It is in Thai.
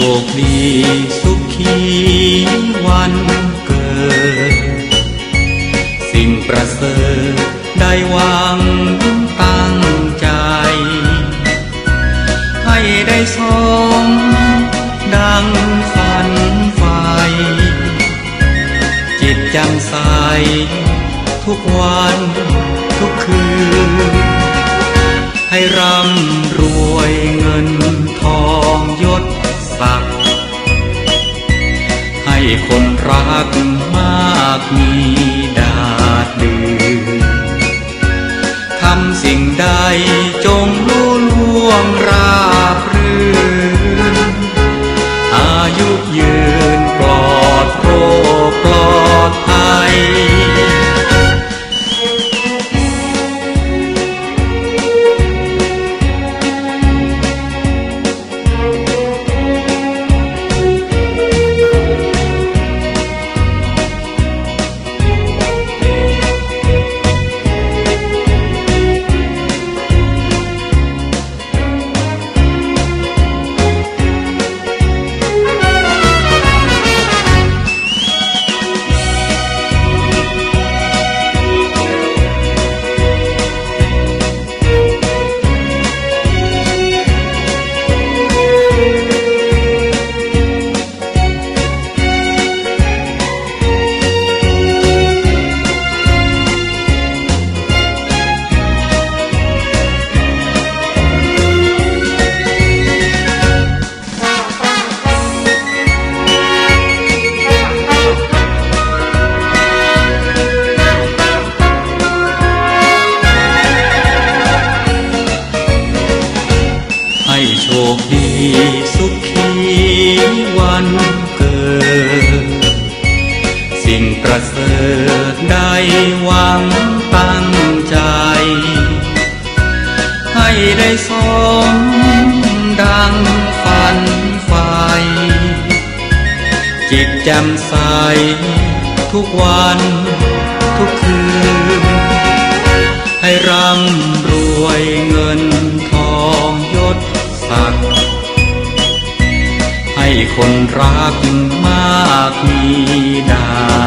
ชคดีสุขีวันเกิด สิ่งประเสริฐได้วังตั้งใจ ให้ได้สมดังฝันไฟจิตจำใสทุกวันทุกคืน ให้ร่ำรวย มีดาดดืนทำสิ่งใด ให้ได้สมดังฝันไฟจิตแจ่มใสทุกวันทุกคืน ให้ร่ำรวยเงินทองยศศักดิ์ให้คนรักมากมีดา